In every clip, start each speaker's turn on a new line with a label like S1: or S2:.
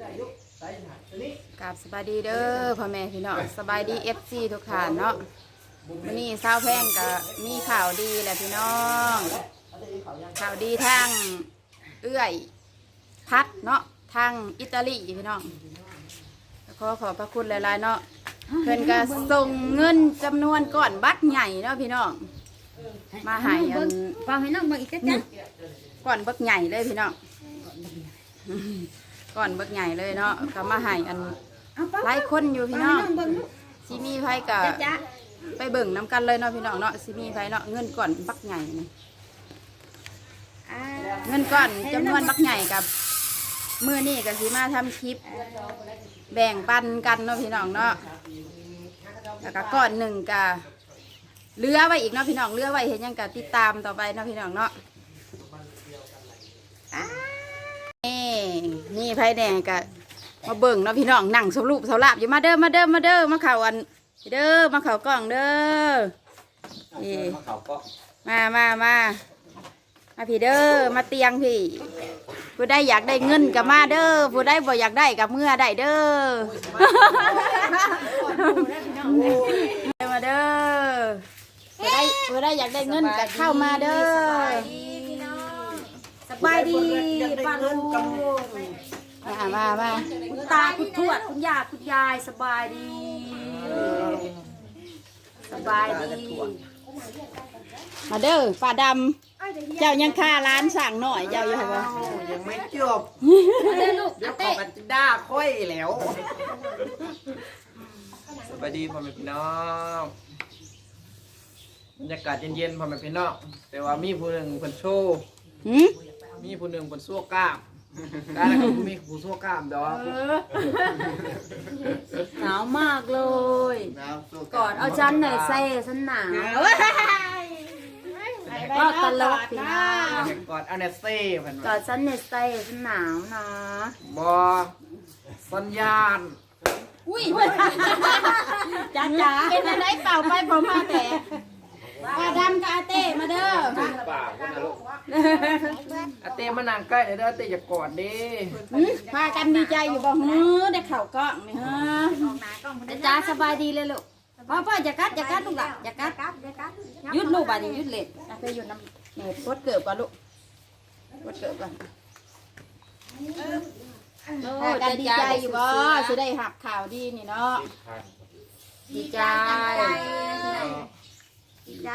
S1: ได้ยุใส่หนักตัวนี้
S2: กับสบายดีเด้อพ่อแม่พี่น้องสบายดีเอฟซีทุกท่านเนาะวันนี้สาวแพงก็มีข่าวดีแหละพี่น้อง
S1: เอาตัวนี้เขายัง
S2: ข่าวดีทางเอื้อย พัดเนาะทางอิตาลีพี่น้องขอขอบพระคุณหลายๆเนาะเพิ่นก็ส่งเงินจำนวนก้อนบัตรใหญ่เนาะพี่น้อง มาให้อัน
S3: ฟังให้น้องเบิ่งอีกจ้ะจ้ะ
S2: ก้อนบักใหญ่เลยพี่น้อง ก้อนบักใหญ่เลยเนาะก็มาให้อัน
S3: เอาป้า
S2: หลายคนอยู่พี่
S3: ฟัง
S2: น้
S3: ให้
S2: อง
S3: น้องเบิ่งลูก
S2: สิมีไผกับ
S3: จ้ะจ้ะ
S2: ไปเบิ่งน้ำกันเลยเนาะพี่น้องเนาะสิมีไผเนาะเงินก้อนบักใหญ่นี่
S3: อ่า
S2: เงินก้อนจำนวนบักใหญ่กับมื้อนี้ก็สิมาทำคลิป แบ่งปันกันเนาะพี่น้องเนาะแล้วก็ก้อนหนึ่งก็เหลือไว้อีกเนาะพี่น้องเหลือไว้เห็นยังก็ติดตามต่อไปเนาะพี่น้องเนาะ นี่นี่ไผแดงก็มาเบิ่งเนาะพี่น้องนั่งสรุปสลาบอยู่มาเด้อมาเด้อมาเด้อมาเข่าอันเด้อมาเข่ากล้องเด้อนี่
S1: มาเขาก็
S2: มามามามาพี่เด้อมาเตียงพี่ ผู้ใดอยากได้เงินกับมาเด้อผู้ใดบ่อยากได้กับเมื่อได้เด้อมาเด้อผู้ใดผู้ใดอยากได้เงินกับเข้ามาเด้อ
S3: บายดีป้าลูก
S2: มามามา
S3: คุณตาคุณทวดคุณย่าคุณยายสบายดี สบายดี
S2: มาเด้อป้าดำเจ้ายังค่าร้านสั่งหน่อยเจ้าอยู่เหรอ
S1: ยังไม่จบ
S3: เด้อลูก
S1: เดี๋ย
S3: ว
S1: ขอ
S3: เต้
S1: กันจะด่าค่อยแล้วสวัสดีพ่อแม่พี่น้องบรรยากาศเย็นๆพ่อแม่พี่น้องแต่ว่ามีผู้หนึ่งคนโชว์
S2: หืม
S1: มีผู้หนึ่งคนสู้กล้ามได้แล้วก็มีผู้สู้กล้ามดอก
S3: หนาวมากเลย
S1: นะครับสู้
S3: กอดเอาฉันหน่อยเซ่ฉันหนาว ก็ตลกพี่น้อง
S1: กอดเอาเนสเซ่เพิ่น
S3: กอ
S1: ว่า
S3: ดฉันหน่อยเซ่ฉันหนาวนะ
S1: บอสัญญาณ
S2: อุ้ย
S3: จ้าจ้า
S2: เป็นอะไรเปล่าไปผมมาแต่ ป้าดำกับอาเต้มาเด้อ
S1: ป่าคนนะลูกอาเต้มานั่งใกล้เลยเด้ออาเต้อย่ากอดดิ
S2: หืมพากันดีใจอยู่บ่ฮือได้เข่ากล้องนี่ฮะ
S3: จ้าจ้าสบายดีเลยลูกพ่อพ่ออย่ากัดอย่ากัดลูกหล่ะอย่ากัดหยุดลูกบาดนี้หยุดเล็ด
S2: อาเต้อยู่น้ำเนี่ยปวดเกิบก่อนลูกปวดเกิบก่อน
S3: โอ้
S2: พากันดีใจอยู่บ่
S3: สิ
S2: สิได้หับข่าวดีนี่เนาะ
S3: ดีใจ
S2: ดีใจ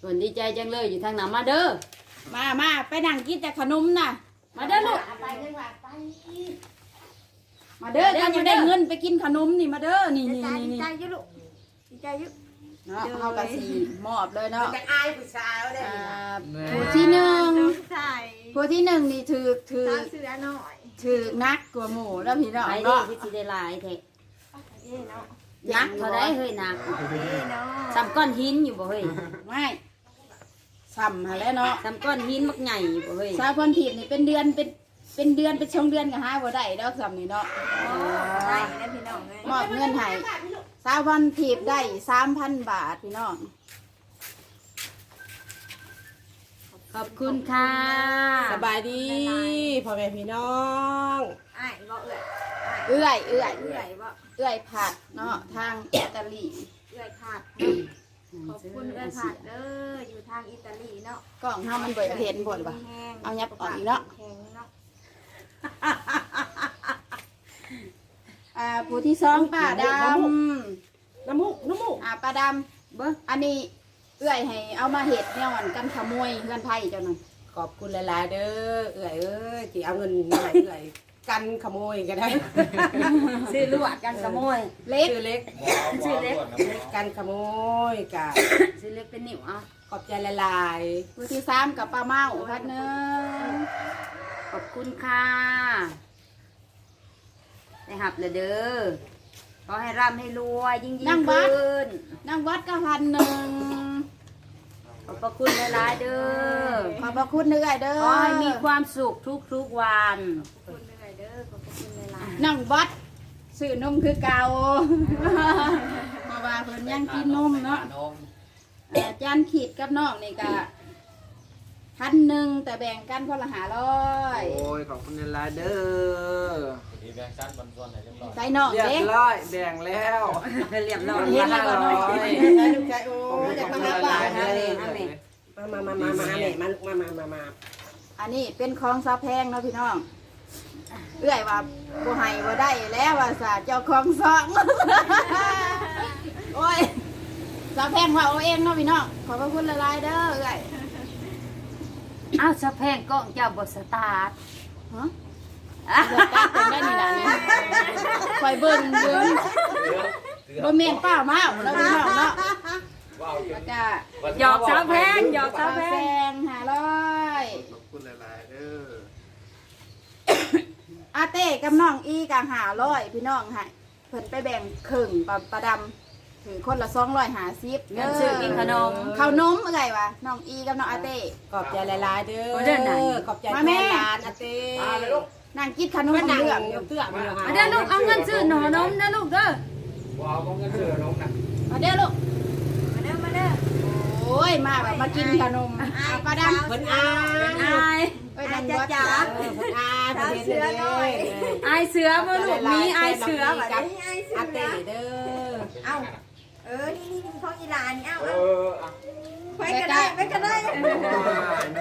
S3: ส่วนดีใจจังเลยอยู่ทางหนามาเด้อ
S2: มามาไปนั่งกินแต่ขนมน่ะ
S3: มาเด้อลูก
S2: มาเด้อ
S3: มาเด้อ
S2: กันยัง
S3: มาเด้
S2: ได้
S3: อ
S2: เงินไปกินขนมนี่มาเด้อ นี่นี่นี่
S4: ดี
S2: นี่
S4: ใจอยุลูกดีใจอยุ
S2: เนาะเฮากะสิมอบเลยเนาะ
S4: แต่อายผู้ชายได้
S2: อ่า
S1: แม่
S2: ผู้ที่หนึ่ง
S4: ใช่
S2: ผู้ที่หนึ่งนี่ถือถือ
S4: สาวเสือหน่อย
S2: ถือนักกว่าหมูแล้วพี่น้อง
S3: ไปดิ
S2: เนาะ
S3: พี่สิได้หลายแท้
S4: เอ้เนาะ
S3: นักเท่าไรเฮ้ยนัก
S4: เอ้เนาะ
S3: ซ้ำก้อนหินอยู่บ่เฮ้ย
S2: ไม่ซ้ำหาแล้วเนาะ
S3: ซ้ำก้อนหินมักใหญ่อยู่บ่เฮ้ย
S2: สาวคนถีบนี่เป็นเดือนเป็นเป็นเดือนเป็นช่วงเดือนก็หาบ่ได้ดอกซ้ำนี่เนาะ
S4: ใช่นะพี่น้องเลย
S2: มอบเงินให้สาวพันถีบได้สามพันบาทพี่น้อง
S3: ขอบคุณค่ะ
S5: สบายดีพ่อแม่พี่น้อง
S4: อ้ายบ่เอื้อย
S2: เอื้อยเอื้อย
S4: เอื้อยบ่
S2: เอื้อยผัดเนาะทางอิตาลี
S4: เอื้อยขาดขอบคุณเอื้อยขาดเด้ออยู่ทางอิตาลีเนาะ
S2: กล่องเฮามันเบิดเห็นผลปะเอายับออกอีกเนาะ
S4: แข็งเนาะ
S2: อ่าผู้ที่สองป้าด
S5: น้ำมูกน้ำมูกำ
S2: อ่าป้าดำเบิ้งอันนี้เอื้อยให้เอามาเห็ดเนี่ยวันกันขโมยเงินไผ่เจ้าหน่อย
S5: ขอบคุณหลายๆเด้อเอื่อยเอ้ยที่เอาเงินมาให้เอื่อย กันขโมยก็ได้
S3: ซื้อลวดกันขโมย
S2: เล็ก
S5: ชื่อเล็ก
S3: ซื้อเล็ก
S5: เล็กกันขโมยกะ
S3: ซื้อเล็กเป็นนิ้วเอา
S5: ขอบใจหลาย
S2: ผู้ที่สามกับป้าเมาพัดหนึง
S3: ขอบคุณค่ะได้หับเลยเด้อขอให้ร่ำให้รวยยิ่งยิ่งขึ้น
S2: นั่งวัดก็พันหนึ่ง
S3: ขอบพระคุณหลายๆเด้อ
S2: ขอบพระคุณเอื้อยเด้อ
S3: ขอให้มีความสุขทุกๆวัน
S4: คุณเวลา
S2: นั่งวัดซื้อนมคือเก่ามาว่าเพิ่นยังกินนมเนาะ
S1: นม
S2: อาจารย์ขีดกับน้องนี่ก็พันหนึ่งแต่แบ่งกันคนละหาร้อย
S1: โอ้ยขอบคุณหลายๆเด้อ
S6: ดีแบ่งกันบนส่วนไหนเรียบร้อย
S2: ใส่นอก
S1: เรียบ
S2: เด็ก
S1: ร้อยแบ่งแล้ว
S3: เรียบร้อย
S1: เห็นแล้วก็น้อย
S5: ใช่ลูกชายโอ้
S1: ขอบคุณ
S5: อยาก
S1: ขอบ
S5: มา
S1: คุณ
S5: หา
S1: ห
S5: บ้า
S1: ลานยๆ
S5: นะ
S1: เด้อ
S5: มามามามามาเนี่ยมาลูกมามามามา
S2: อันนี้เป็นของซาแพงเนาะพี่น้อง เอื้อยว่าบ่ให้บ่ได้แล้วว่าสาเจ้าของซองโอ้ยซาแพงว่าเอาเองเนาะพี่น้องขอบพระคุณหลายๆเด้อเอื้อย
S3: อ้าวสะแพงกล้องเจ้าบ่สตาร์ท
S2: ฮะเดี๋ยวตัดเป็นได้นี่ล่ะเนี่ยคอยเบิ่งเบิ่งบ่แม่นป้าเมาแล้วพี่น้องเนาะแล้วก็
S3: หยอกสาวแพงหยอก
S2: ซา
S3: สาวแพ
S2: แพ
S3: ง
S2: งห้าร้อย
S1: ขอบคุณหลายๆเด้อ
S2: อาเต้กับน้องอีกับห้าร้อยพี่น้องให้เพิ่นไปแบ่งครึ่งปลาปลาดำถือคนละ250
S3: เงินซื้อกินขนม
S2: ข้าวนมอะไรวะน้องอีกับน้องอาเต้
S5: ขอบใจหลายๆเด้
S3: โอ้เด้อไหน
S5: อขอบใจแม่หลานอาเต้
S2: นางกินขนม
S5: ก็นั่ง
S2: เรื่อง
S5: อยู่เตื้อมา
S3: เอาเดี๋ยวลูกเอาเงินซื้อหนอนมนะลูกเด้อ
S1: ว้าวของเงินเสือน้องนะ
S2: มาเด้อลูก
S4: มาเด้อมาเด้อ
S2: โอ้ยมาแบบมากินขนมเอาปลาดำ
S5: เพิ่นอา
S3: อาย
S2: เอ้ยนางบอส
S4: จ๋า
S5: เออเพิ่นอาเพิ่นเห็นเด้อ
S3: อายเสือบ่ลูกมีอายเสือบัด
S5: กับ
S3: นี้
S4: นี่ไอเสื
S5: อาเต้เด้อ
S4: เอ้าเออนี่นี่นี่ของอีหลานี่เอา
S1: เอ
S4: อาไปก็ได้ไปก็ได้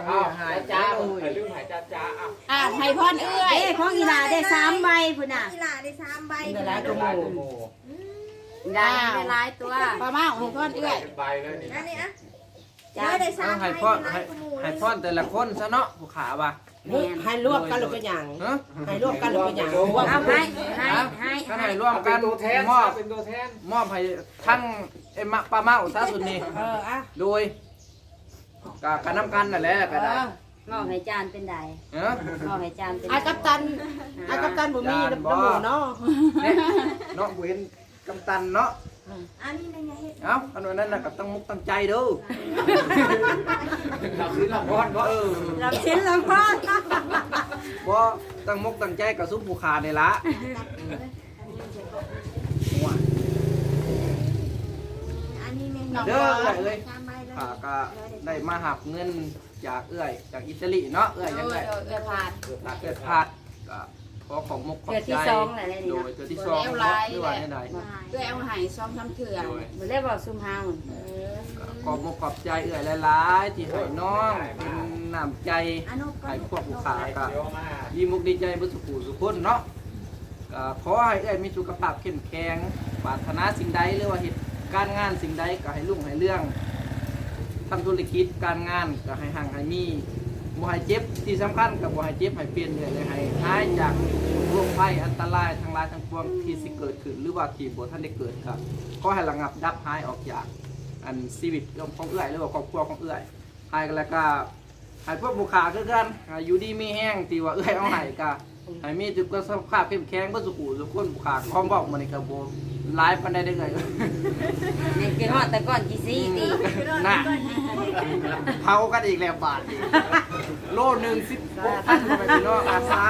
S1: อ้าวหายจ้าหายลืมหายจ้าจ้าอะ
S2: ไห้พรเอื้อย
S3: ของอีหลาได้สามใบพุ่นน่ะ
S4: อีหลาได้สามใบ
S5: เดี๋ยวหลายตัวหมู่
S3: ได้หลายตัว
S2: ปลาเมาไห้พรเอื้อย
S1: ใบเลยนี่
S4: นั่นนี่อะ เออได้สามใบ
S1: หายพอดหายหายพอดแต่ละคนซะเนาะผู้ขาว่ะ
S5: ให้รวบกันหรือเป็นหยัง
S1: ฮะ
S5: ให้รวบกันหรือเป็นหยัง
S3: เอาให้ให้ให้
S1: ก็
S3: ให้
S1: ให้ร่วมกันมอบ
S6: เป็นตัวแทน
S1: มอบให้ทั้งเอ็มะปลาเมาซะสุดนี่
S5: เอออะ
S1: โดยก็กันน้ำกันนั่นแหละก็ได้
S3: งอกให้จานเป็นใด
S1: เออง
S3: อกให้จานเป็น
S5: ไอ้กัปตันไอ้กัปตันบ่มีน้ำหมูเนาะ
S1: เนี่ยเนาะกูเห็นกำตันเนาะ
S4: อันนี้ในไงเฮ็ด
S1: เอ้าอันนั้นน่ะก็ต้องมุกตั้งใจเดูเราซื้อลำพอนก็เออ
S3: รับชิ้นละพ่อ
S1: บ่ตั้งมุกตั้งใจกับซุ้มผู้ขานี่ละ
S4: อันนี้ใน
S1: เด้อเอ้ยเอ้ย
S4: สามใบเลย
S1: ข้าก็ได้มาหับเงินจากเอื้อยจากอิตาลีเนาะเอื้อย
S2: เอ
S1: ยัง
S2: อ
S1: ไง
S2: เออเอื้อยผ่าน
S1: เกิดพลาดก็ ขอของมุกขอบ
S3: เดือน
S1: ใจ
S3: ที่สองแหละนี่
S1: โด
S3: เนาะ
S1: ยเดือนที่สองเนาะหรือว่าไหน
S2: เอื้อยเอาไห้ซองทำเถื่อน
S1: โดย
S3: บ่ได้บอกซุมเฮา
S1: ขอบมุกขอบใจเอื้อยหลายๆที่ให้น้องเป็นน้ำใจ
S4: อันนบก่อ
S1: ให้
S4: น
S1: พวกผู้ขาก็
S6: เดี๋ยวมา
S1: ดีมุกดีใจบุสุขูสุขคนเนาะก็ขอให้เอ้ยมีสุขภาพเข้มแข็งปรารถนาสิ่งใดหรือว่าเหตุการงานสิ่งใดก็ให้รุ่งให้เรื่องทำธุรกิจการงานก็ให้ห่างให้มี บ่ให้เจ็บที่สำคัญก็บ่ให้เจ็บให้เปลี่ยนเลยเลยให้หายจากโรคภัยอันตรายทั้งหลายทั้งปวงที่สิเกิดขึ้น หรือว่าที่บ่ทันได้เกิดครับขอให้ระงับดับหายออกจากอันชีวิตของเอื้อยหรือว่าครอบครัวของเอื้อยหายกันแล้วก็ให้พวกบุคคาคือกันให้อยู่ดีมีแห้งตีว่าเอ้ยเอาให้กะให้มีจุดก็สภาพเข้มแข็งบ่สุขุสุขคนบุคคาคอมบอกมันนี่ก็บ่ หลายปานใดได้เลย
S3: นี่คือฮอดแต่ก่อนกี่ซี่ติ
S1: น่ะเผากันอีกแล้วบาทนี่โลหนึง16,000ไปพี่น้องอาสา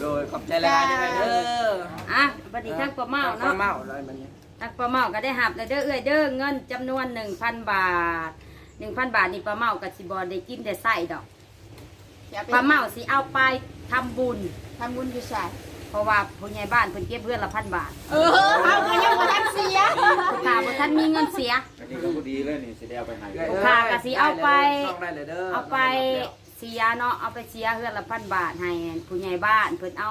S1: โดยขอบใจหลายๆเด้อ
S3: อะบัดนี้ทั้งปลาเมา
S1: ปลา
S3: เนาะ
S1: เมาอะไรมันนี่
S3: ทักปลาเมาก็ได้หับแล้วเด้อเอ้ยเด้อเงินจำนวนหนึ่งพันบาทหนึ่งพันบาทนี่ปลาเมากับสิบอได้กินได้ใส่ดอก
S2: อย่ไป
S3: ปลาเมาสิเอาไปทำบุญ
S2: ทำบุญอยู่ใส่
S3: เพราะว่าผู้ใหญ่บ้านเพิ่นเก็บเพื่อนละพันบาท
S2: เออเอาก็ยังบ่ทันเสีย
S3: ผู้ขาบ่ทันมีเงินเสีย
S6: อันนี้ก็พอดีเลยนี่สิได้เอาไปให้
S1: เอ้ย
S3: ลูกค้าก็สิเอาไป
S1: น้องได้เลยเด้อ
S3: เอาไปเสียเนาะเอาไปเสียเพื่อนละพันบาทให้ผู้ใหญ่บ้านเพิ่นเอา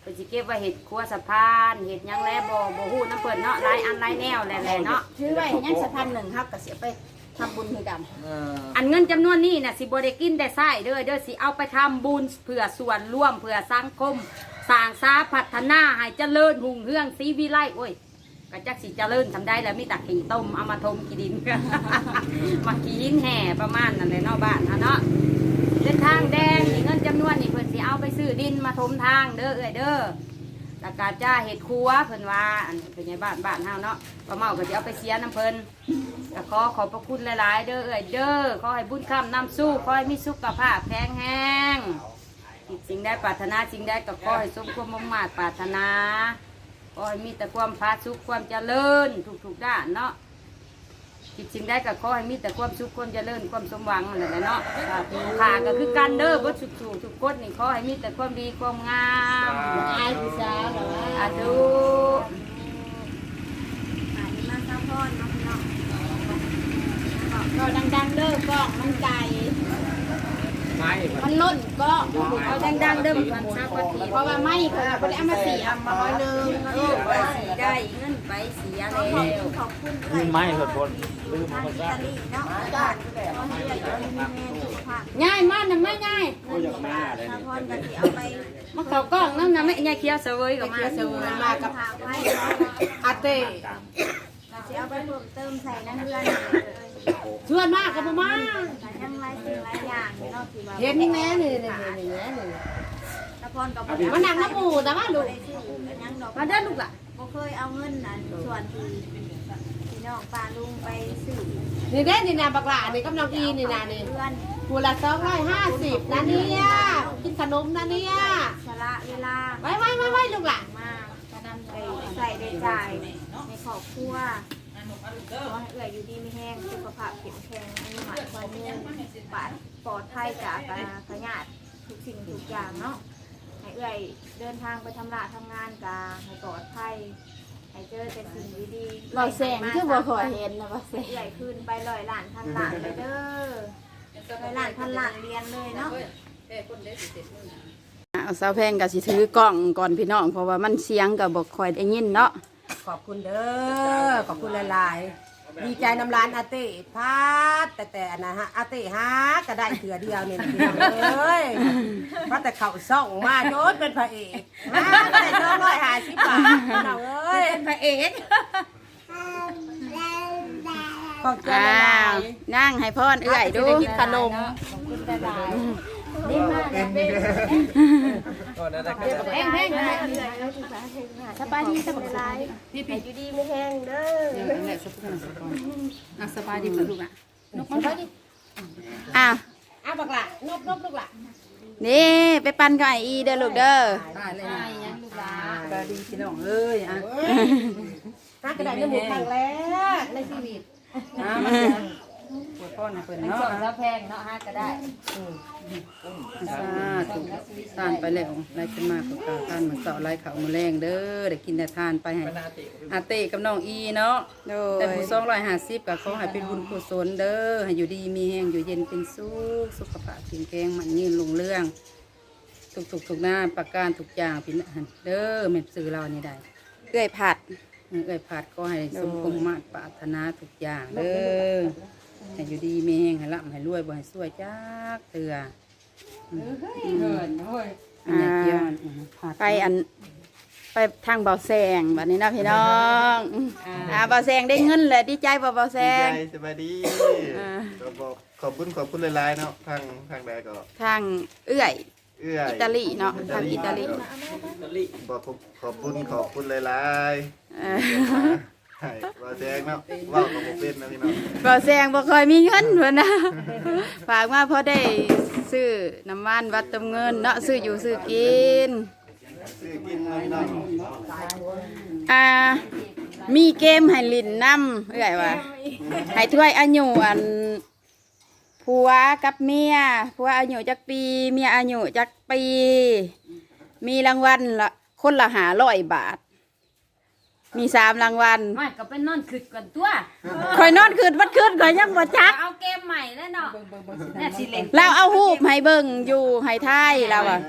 S3: เพิ่นสิเก็บไว้เห็ดครัวสะพานเห็ดหยังแล้วบ่บ่ฮู้น้ำเพิ่นเนาะหลายอันหลายแนวแหละๆเนาะ
S2: ถือไว้ยังสะพันหนึ่งครับก็เสียไปทำบุญคือกัน
S1: เออ
S3: อันเงินจำนวนนี้น่ะสิบ่ได้กินได้ใช้เด้อเด้อสิเอาไปทำบุญเพื่อส่วนร่วมเพื่อสังคม สร้างสาพัฒนาให้เจริญหุ่งเฮืองสีวิไลโอ้ยก็จักสิเจริญทำได้แล้วมีแต่ขี้ต้มเอามาทมขี้ดิน มาขีดินแห่ประมาณนั้นเลยเนาะบ้านเฮาเนาะเส้นทางแดงนี่เงินจำนวนนี่เพิ่นสิเอาไปซื้อดินมาทมทางเด้อเอ้ยเด้อแล้วก็จ้าเห็ดครัวเพิ่นว่าอันเป็นไงบ้านบ้านเฮาเนาะป้าเมาก็สิเอาไปเสียน้ำเพิ่นก็ขอขอบพระคุณหลาย ๆ เด้อเอ่ยเด้อขอให้บุญคำนำสู้ขอให้มีสุขภาพแข็งแรง สิ่งใดปรารถนาสิ่งใดก็ขอให้สมความมุ่งมา่ปรารถนาขอให้มีแต่ความพาสุขความเจริญทุกๆด้านเนาะคิดสิ่งใดก็ขอให้มีแต่ความสุขความเจริญความสมหวังนั่นแหละเนาะค่ะก็คือการเด้อบ่สุขสู่ทุกคนนี่ขอให้มีแต่ความดีความงาม
S5: อายพี่สาวเหรอ
S3: อาธุ
S4: หาที่มาซัพพอร์ตเนาะพี่น้อง
S2: ก็ดังๆเด้อกล้องมันไก่
S1: ไม้
S2: มันล้นกล้อง
S3: เอาดังๆเด้อมันทราบว่าที
S2: เพราะว่าไม่เคยเอาไปเอามาเสียมาร้อยหนึง
S3: เออไปสีได้เงินไปเสียแล้ว
S4: ขอบคุณ
S6: ลืมไม้เถิดบนลืม
S4: ทา
S6: มั
S4: ง
S6: น
S4: อิ
S6: ซะ
S4: ตาลีเนาะขอให้อยากจะมีแม่สุขภาพ
S3: ง่ายมากนะแม่ง่าย
S6: โอ้ยอยากแม่อะไร
S4: ซั
S6: นี่
S4: พพอร์ตกันที่เอาไป
S3: มาเข้ากล้องนั่นนะแม่ยายเคียวเสวยกับมา
S5: เกียร์เสวยมากับ
S4: ฝากไว้เนาะ
S5: อาเต้
S4: เราจะเอาไปเพิ่มเติมใส่ในเรือน
S5: ชวนมากกับมา
S4: แต่ยังหลายสิ่งหลายอย่างเนาะที่ว่า
S5: เห็นแม่นี่นี่นี่นี่นี่
S4: ซัพพอร์ตกับบ่
S5: มันหนักน้ำหมูแต่ว่าดู
S4: ได้ซื้อกันยังดอก
S3: มาเด้อลูกอะ
S4: บ่เคยเอาเงินนั่นส่วนที่พี่น้องป้าลุงไปซื้อ
S5: นี่เด้นี่นะบักหลานี่กำลังอีนี่นะนี่
S4: เรือน
S5: คูละสองร้อยห้าสิบนะเนี่ยกินขนมนะเนี่ย
S4: สละเวลา
S5: ไว้ไว้ไว้ไว้ลูกหลาน
S4: มากจะนำไปใส่ได้จ่ายในครอบครัว ขอให้เอื่อยอยู่ดีไม่แห้งสุขภาพแข็งแรงมีหมายความเงินบาดปลอดภัยจากพยาธิทุกสิ่งทุกอย่างเนาะให้เอื่อยเดินทางไปทำราทำงานกาให้ปลอดภัยให้เจอแต่สิ่งดีๆ
S2: เราแสงคือบ่ขอยเห็นนะว่าแสง
S4: เอื่อยขึ้นไปลอยล้านพันล้านเลยเด้อลอยล้านพันล้านเรียนเลยเนาะ
S2: เอาสาวแพงก็สิถือกล้องก่อนพี่น้องเพราะว่ามันเสียงก็บ่ค่อยได้ยินเนาะ
S5: ขอบคุณเด้อขอบคุณหลายๆดีใจน้ำร้านอาเต้พัดแต่แต่อันนะฮะอาเต้ฮะก็ได้เถื่อเดียวเนี่ยพี่น้องเอ้ยเพราะแต่เขาส่องมาโน้ตเป็นพระเอกมาก็ได้สองร้อยห้าสิบบาทพี่น้องเอ้ย
S3: เป็นพระเอก
S5: ขอบใจ
S2: อ้า
S5: หลา
S2: วยนั่งให้พ่อนเอื้อยดู
S5: กินขนม
S3: นี่มา เด้อ
S1: ก็ได้ได้
S3: แพงแพง
S4: สบายดีสบายพี่พี่อยู่ดีไม่แห้งเด้อ
S2: สบายดีลูกอะนกมันดิอ้าว
S5: อ้าวบักละนบนบลูกละ
S2: นี่ไปปั่นกับไออีเด้อลูกเด้อ
S3: ก็ดีพี่น้องเอ้ยอะ
S5: ฮะกระดาษน้ำหมูครั้งแรกในชีวิต
S3: ปวดพ่อนะเพิ่นเนาะแล้วแพงเนาะฮะก็ได้
S2: สาธุทานไปแล้วไล่ขึ้นมาของกาทานเหมือนเสาไล่เขามาแรงเด้อได้กินแต่ทานไปให้อาเต้กับน้องอีเนาะแต่ผู้สองร้อยห้าสิบก็ขอให้เป็นบุญกุศลเด้อให้อยู่ดีมีแห้งอยู่เย็นเป็นสุขสุขภาพแข็งแรงมันยืนลงเรื่องทุกทุกทุกหน้าประการทุกอย่างพี่น้องเด้อแม่นซื้อเรานี่ได้เอ้ยผัดเอ้ยผัดก็ให้สมคงมาตรปรารถนาทุกอย่างเด้อ ให้อยู่ดีมีแห้งให้ร่ำให้รวยบ่ให้ซวยจักเตือ
S3: เหินเฮ้ย
S2: อันนี้เกี่ยวไปอันไปทางเบาแซงแบบนี้นะพี่น้องอ่าเบาแซงได้เงินเลยดีใจบ่เบาแซ
S7: ดี
S2: ง
S7: ใจสบายดี
S2: อ่า
S7: ก็บอกขอบคุณขอบคุณหลายๆเนาะทางทางใดก็
S2: ทางเอื้อย
S7: เอื้อย
S2: อิตาลีเนาะทางอิตาลี
S7: บอกขอบขอบคุณขอบคุณหลาย
S2: เออ
S7: ๆ ให้ว่าแจ้งเนาะเว่ากับผมเป็นนะพี่น้อง
S2: เบาแซงบ่เคยมีเงินเพิ่นนะฝากมาพอได้ซื้อน้ำมันวัดเติมเงินเนาะซื้ออยู่ซื้อกิน
S7: ซื้อกินนะพี่น้อง
S2: อ่า มีเกมให้ลินน้ำเอื้อยว่าให้ถ้วยอายุอันผัวกับเมียผัวอายุจักปี เมียอายุจักปี มีรางวัลละคนละหาร้อยบาท มีสามรางวัล
S3: ไม่ก็เป็นนอนขึ้นก่อนตัว
S2: คอยนอนคืนวัดคืนคอยยังบ่จัก
S3: เอาเกมใหม่แล้วเนาะเนี่ยสิเล่น
S2: เราเอาหูปให้เบิ่งอยู่ให้ท่ายเราอะ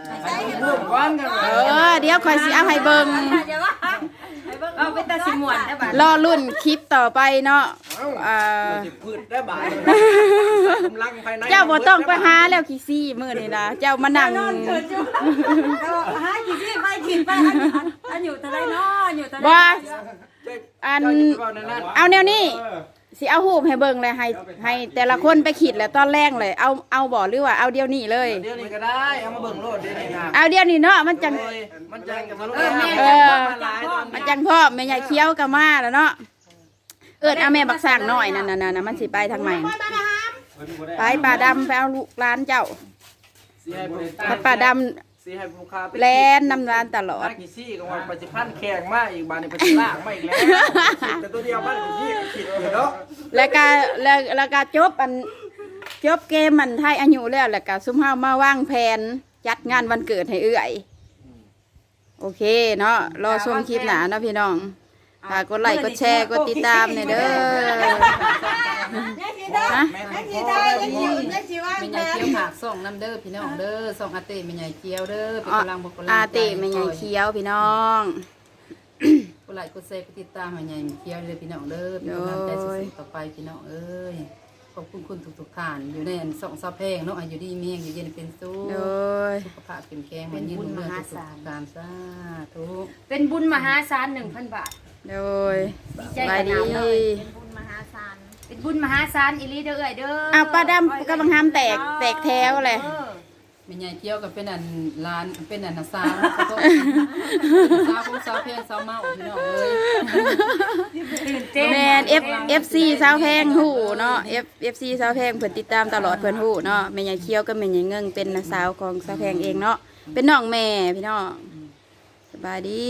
S1: รูปก้อนกัน
S2: เออ เดี๋ยวคอยสิเอาให้เบิ่ง
S3: เดี๋ยวว่า เอาไปตาสิมวนได้บ่
S2: รอรุ่นคลิปต่อไปเนาะอ่า
S1: จะพืชได้บ่ายกำลังภายใน
S2: เจ้าบ่ต้องไปหาแล้วขี้ซี่มื้อนี่นะเจ้ามานั่ง
S3: หากี่ที่ไปกินไปอันอยู่เท่าไรเนาะอยู่เท่าไร
S2: บ่อัน
S1: เจ้าจะไปเว้านั่นนั่น
S2: เอาแนวนี้สิเอาหูปให้เบิ่งเลยให้ให้แต่ละคนไปขีดแล้วตอนแรกเลย เอาเอาบ่หรือว่าเอาเดียวนี้เลย
S1: เดี๋ยวนี้ก็ได้เอามาเบิ่งโลดเดี๋ยวนี้นะ
S2: เอาเดียวนี้เนาะมันจัง
S1: โอ้ยมันจังกันมาโลด
S2: เออ มันจังพ่อแม่ใหญ่เคี้ยวก็มาแล้วเนาะเอิ้นเอาแม่บักสร้างน้อยนั่นน่ะน่ะมันสิไปทางไหนไปป่าดำไปเอาลูกหลานเจ้า
S1: สิให้ผู้ใดตา
S2: ถ้ายป่าดำ
S1: สิให้ลูกค้าไป
S2: แลนนำร้านตลอด
S1: ร้านกี่ซี่ก็ว่าไปสิพันแข่งมาอีกบานนี่ไปสิล่างมาอีกแล้วแต่ตัวเดียวบ้านกี่ซี่ขิดอยู่เนาะ
S2: แล้วก็แล้วแล้วก็จบอันจบเกมมันไทยอายุแล้วแล้วก็ซุมเฮามาวางแผนจัดงานวันเกิดให้เอื้อย โอเคเนาะรอชมคลิปหนาเนาะพี่น้องฝากกดไลค์กดแชร์กดติดตามเนี่ยเด้อฮะ
S1: แม่นพ่อได้ยิน
S2: ไม่ใหญ่เคี้ยวผักส่งน้ำเด้อพี่น้องเด้อส่งอาเต้ไม่ใหญ่เคี้ยวเด้อเป็นกำลังบอกกำลัง
S5: อา
S2: ใจ
S5: เต้ไม่ใหญ่เคี้ยวพี่น้อง
S2: กดไลค์กดแชร์กดติดตามให้ใหญ่เคี้ยวเลยพี่น้องเด้อเป็นกำลังใจสุดๆต่อไปพี่น้องเอ้ย ขอบคุณคุณทุกๆท่าน อยู่ในสองซอเพลงเนาะอายุดีเมียงอยู่เย็นเป็นสู้
S5: โดย
S2: สุขภาพเป็นแข็งมันยืนเมืองสุขการสาธุ
S3: เป็นบุญมหาศาล1,000บาท
S2: โดย
S3: ดีใจ
S2: บาย
S3: กับ
S2: ดี
S3: น้ำเลย
S4: เป็นบุญมหาศาล
S3: เป็นบุญมหาศาลอีหลีเด้อเอ้ยเด้อ
S2: อ้าวป้าดำกำลังห้ามแตกแตกแถวเลย
S3: ออ
S2: ไม่ใหญ่เคี้ยวกับเป็นอันร้านเป็นอันสาวสาวสาวเพลงสาวเมาพี่น้องเอ้ย
S3: ตื่นเต้น
S2: แมน F F C สาวแพงหูเนาะ F F C สาวแพงเพิ่นติดตามตลอดเพิ่นหูเนาะแม่ใหญ่เคี้ยวกับแม่ใหญ่เงิงเป็นน้าสาวของสาวแพงเองเนาะเป็นน้องแม่พี่น้องสบายดี